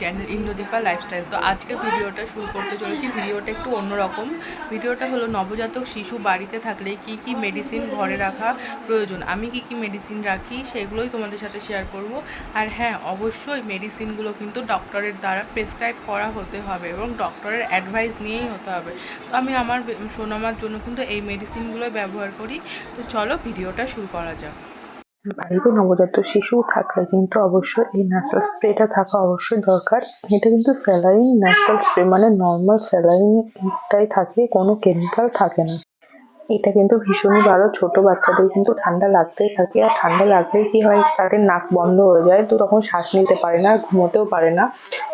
Channel Indradipa lifestyle তো আজকে ভিডিওটা শুরু করতে চলেছি। ভিডিওটা একটু অন্যরকম। ভিডিওটা হলো নবজাতক শিশু বাড়িতে থাকলে কি কি মেডিসিন ঘরে রাখা প্রয়োজন? আমি কি কি মেডিসিন রাখি, সেগুলোই তোমাদের সাথে শেয়ার করব। আর হ্যাঁ অবশ্যই মেডিসিনগুলো কিন্তু ডক্টরের দ্বারা প্রেসক্রাইব করা হতে হবে এবং ডক্টরের অ্যাডভাইস নিয়েই হতে হবে। তো আমি আমার সোনামার জন্য কিন্তু এই মেডিসিনগুলো ব্যবহার করি। তো চলো ভিডিওটা শুরু করা যাক। বাড়িতে নবজাত শিশু থাকলে কিন্তু অবশ্যই এই ন্যাচারাল স্প্রেটা থাকা অবশ্যই দরকার। এটা কিন্তু স্যালাইন ন্যাচারাল স্প্রে মানে নর্মাল স্যালাইনটাই থাকে, কোনো কেমিক্যাল থাকে না। এটা কিন্তু ভীষণই ভালো। ছোট বাচ্চাদের কিন্তু ঠান্ডা লাগতেই থাকে। আর ঠান্ডা লাগলেই কি হয়, তাদের নাক বন্ধ হয়ে যায়। তো তখন শ্বাস নিতে পারে না আর ঘুমোতেও পারে না।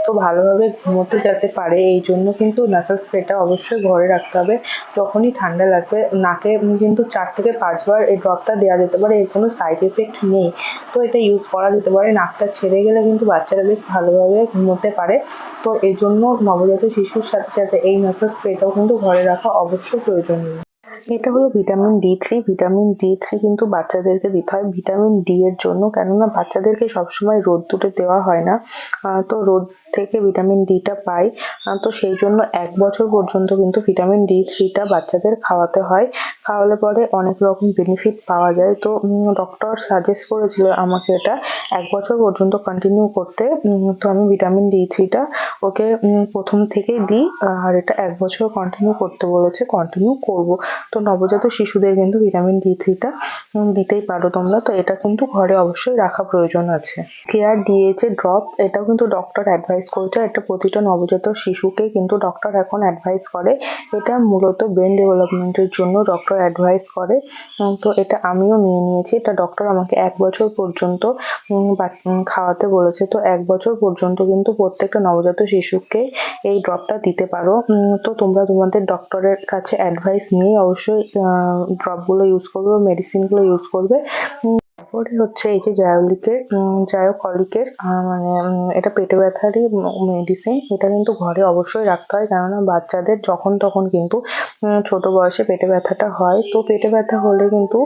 তো ভালোভাবে ঘুমোতে যাতে পারে, এই জন্য কিন্তু নাসাল স্প্রেটা অবশ্যই ঘরে রাখতে হবে। যখনই ঠান্ডা লাগবে, নাকে কিন্তু চার থেকে পাঁচবার এই ড্রপটা দেওয়া যেতে পারে। এর কোনো সাইড এফেক্ট নেই। তো এটা ইউজ করা যেতে পারে। নাকটা ছেড়ে গেলে কিন্তু বাচ্চারা বেশ ভালোভাবে ঘুমোতে পারে। তো এই জন্য নবজাতক শিশুর সাথে সাথে এই নাসাল স্প্রেটাও কিন্তু ঘরে রাখা অবশ্যই প্রয়োজনীয়। এটা হলো vitamin D three vitamin D three কিন্তু বাচ্চাদেরকে দিতে হয় ভিটামিন ডি এর জন্য। কেননা বাচ্চাদেরকে সবসময় রোদ্দুরে দেওয়া হয় না। তো রোদ থেকে ভিটামিন ডিটা পাই। তো সেই জন্য এক বছর পর্যন্ত কিন্তু ভিটামিন ডি থ্রিটা বাচ্চাদের খাওয়াতে হয়। খাওয়ালে পরে অনেক রকম বেনিফিট পাওয়া যায়। তো ডক্টর সাজেস্ট করেছিল আমাকে এটা এক বছর পর্যন্ত কন্টিনিউ করতে। তো আমি ভিটামিন ডি থ্রিটা ওকে প্রথম থেকেই দিই। আর এটা এক বছর কন্টিনিউ করতে বলেছে কন্টিনিউ করব। তো নবজাতক শিশুদের কিন্তু ভিটামিন ডি থ্রিটা দিতেই পারো তোমরা। তো এটা কিন্তু ঘরে অবশ্যই রাখা প্রয়োজন আছে। কেয়ার ডিএইচ ড্রপ এটাও কিন্তু ডক্টর অ্যাডভাইস করেছে একটা প্রতিটা নবজাতক শিশুকে কিন্তু ডক্টর এখন অ্যাডভাইস করে। এটা মূলত ব্রেন ডেভেলপমেন্টের জন্য ডক্টর অ্যাডভাইস করে। তো এটা আমিও নিয়ে নিয়েছি। এটা ডক্টর আমাকে এক বছর পর্যন্ত খাওয়াতে বলেছে। তো এক বছর পর্যন্ত কিন্তু প্রত্যেকটা নবজাত শিশুকে এই ড্রপটা দিতে পারো। তো তোমরা তোমাদের ডক্টরের কাছে অ্যাডভাইস নিয়ে অবশ্যই ড্রপগুলো ইউজ করবে মেডিসিনগুলো ইউজ করবে। তারপরে হচ্ছে এই যে জায়োলিকের জায়োকলিকের মানে এটা পেটে ব্যথারই মেডিসিন এটা কিন্তু ঘরে অবশ্যই রাখতে হয়। কেননা বাচ্চাদের যখন তখন কিন্তু ছোট বয়সে পেটে ব্যথাটা হয়। তো পেটে ব্যথা হলে কিন্তু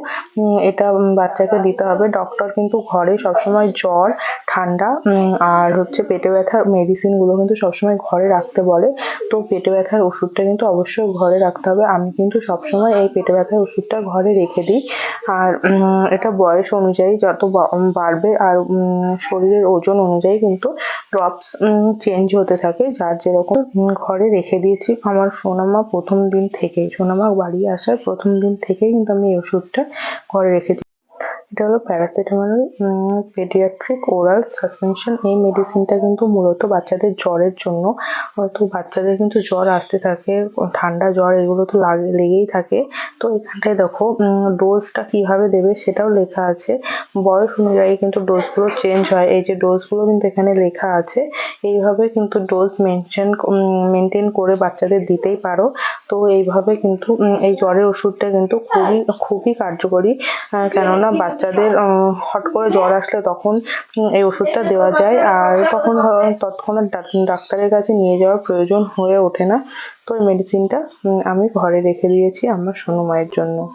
এটা বাচ্চাকে দিতে হবে। ডক্টর কিন্তু ঘরে সবসময় জ্বর ঠান্ডা আর হচ্ছে পেটে ব্যথার মেডিসিনগুলো কিন্তু সবসময় ঘরে রাখতে বলে। তো পেটে ব্যথার ওষুধটা কিন্তু অবশ্যই ঘরে রাখতে হবে। আমি কিন্তু সবসময় এই পেটে ব্যথার ওষুধটা ঘরে রেখে দিই। আর এটা বয়স অনুযায়ী যত বাড়বে আর শরীরের ওজন অনুযায়ী কিন্তু ড্রপস চেঞ্জ হতে থাকে। যার যেরকম ঘরে রেখে দিয়েছি আমার সোনামা প্রথম দিন থেকেই সোনামা বাড়ি আসার প্রথম দিন থেকেই কিন্তু আমি এই ওষুধটা ঘরে রেখেছি এটা হলো প্যারাসিটামল পেডিয়াট্রিক ওরাল সাসপেনশন এই মেডিসিনটা কিন্তু মূলত বাচ্চাদের জ্বরের জন্য। হয়তো বাচ্চাদের কিন্তু জ্বর আসতে থাকে, ঠান্ডা জ্বর, এগুলো তো লাগে- লেগেই থাকে। তো এখানটায় দেখো ডোজটা কীভাবে দেবে সেটাও লেখা আছে। বয়স অনুযায়ী কিন্তু ডোজগুলো চেঞ্জ হয়। এই যে ডোজগুলো কিন্তু এখানে লেখা আছে। এইভাবে কিন্তু ডোজ মেনশন মেনটেন করে বাচ্চাদের দিতেই পারো। তো এইভাবে কিন্তু এই জ্বরের ওষুধটা কিন্তু খুবই খুবই কার্যকরী। কেননা বাচ্চাদের হট করে জ্বর আসলে তখন এই ওষুধটা দেওয়া যায়। আর তখন তৎক্ষণাৎ ডাক- ডাক্তারের কাছে নিয়ে যাওয়ার প্রয়োজন হয়ে ওঠে না। তো এই মেডিসিনটা আমি ঘরে রেখে দিয়েছি আমার সোনু মায়ের জন্য।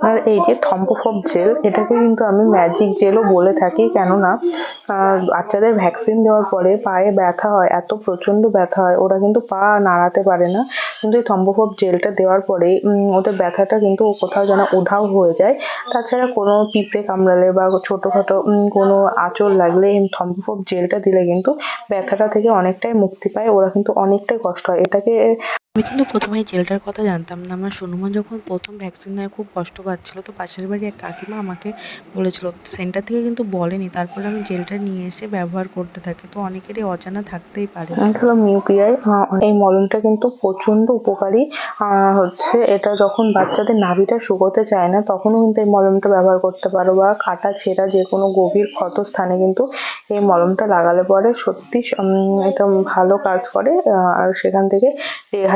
আর এই যে থম্পোফপ জেল এটাকে কিন্তু আমি ম্যাজিক জেলও বলে থাকি। কেননা বাচ্চাদের ভ্যাকসিন দেওয়ার পরে পায়ে ব্যথা হয়, এত প্রচণ্ড ব্যথা হয়, ওরা কিন্তু পা নাড়াতে পারে না। কিন্তু এই থম্পোফপ জেলটা দেওয়ার পরে ওদের ব্যথাটা কিন্তু কোথাও যেন উধাও হয়ে যায়। তাছাড়া কোনো পিঁপড়ে কামড়ালে বা ছোটোখাটো কোনো আঁচড় লাগলে এই থম্পোফপ জেলটা দিলে কিন্তু ব্যথাটা থেকে অনেকটাই মুক্তি পায়, ওরা কিন্তু অনেকটাই কষ্ট হয়। এটাকে আমি কিন্তু প্রথমে জেলটার কথা জানতাম না। আমার সোনুমা যখন প্রথম ভ্যাকসিন নেয়, খুব কষ্ট পাচ্ছিল। তো পাশের বাড়ি এক কাকিমা আমাকে বলেছিল সেন্টার থেকে কিন্তু বলেনি। তারপরে আমি জেলটা নিয়ে এসে ব্যবহার করতে থাকি। তো অনেকেরই অজানা থাকতেই পারে। হলো মিউপিআই এই মলমটা কিন্তু প্রচণ্ড উপকারী। হচ্ছে এটা যখন বাচ্চাদের নাভিটা শুকোতে চায় না, তখনও কিন্তু এই মলমটা ব্যবহার করতে পারো বা কাটা, ছেঁড়া যে কোনো গভীর ক্ষত স্থানে কিন্তু এই মলমটা লাগালে পরে সত্যি এটা ভালো কাজ করে। আর সেখান থেকে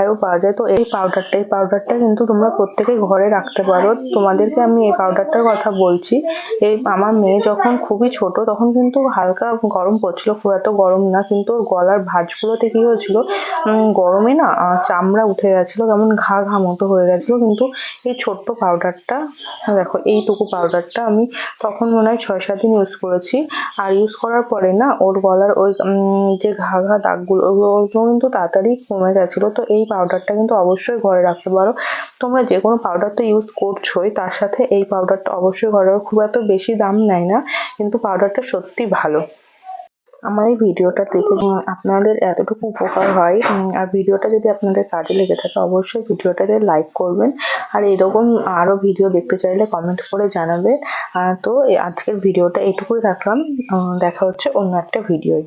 রেহাইও পাওয়া যায়। তো এই পাউডারটা এই পাউডারটা কিন্তু তোমরা প্রত্যেকেই ঘরে রাখতে পারো। তোমাদেরকে আমি এই পাউডারটার কথা বলছি। এই আমার মেয়ে যখন খুবই ছোট, তখন কিন্তু হালকা গরম পড়ছিল। খুব এত গরম না, কিন্তু গলার ভাঁজগুলোতে কি হয়েছিল? গরমে না চামড়া উঠে গেছিল, কেমন ঘা ঘা মতো হয়ে গেছিল। কিন্তু এই ছোট্ট পাউডারটা দেখো, এইটুকু পাউডারটা আমি তখন মনে হয় ছয়, সাত দিন ইউজ করেছি। আর ইউজ করার পরে না, ওর গলার ওই যে ঘা ঘা দাগগুলো, ওগুলো কিন্তু তাড়াতাড়ি কমে গেছিল। তো এই পাউডারটা কিন্তু অবশ্যই ঘরে রাখতে পারো। তোমরা যে কোনো পাউডার তো ইউজ করছোই তার সাথে এই পাউডারটা অবশ্যই ঘরে খুব এত বেশি দাম নেয় না কিন্তু পাউডারটা সত্যি ভালো। আমার এই ভিডিওটা দেখে আপনাদের এতটুকু উপকার হয় আর ভিডিওটা যদি আপনাদের কাজে লেগে থাকে অবশ্যই ভিডিওটাতে লাইক করবেন। আর এরকম আরও ভিডিও দেখতে চাইলে কমেন্ট করে জানাবে আহ, তো আজকের ভিডিওটা এটুকুই রাখলাম। দেখা হচ্ছে অন্য একটা ভিডিওয়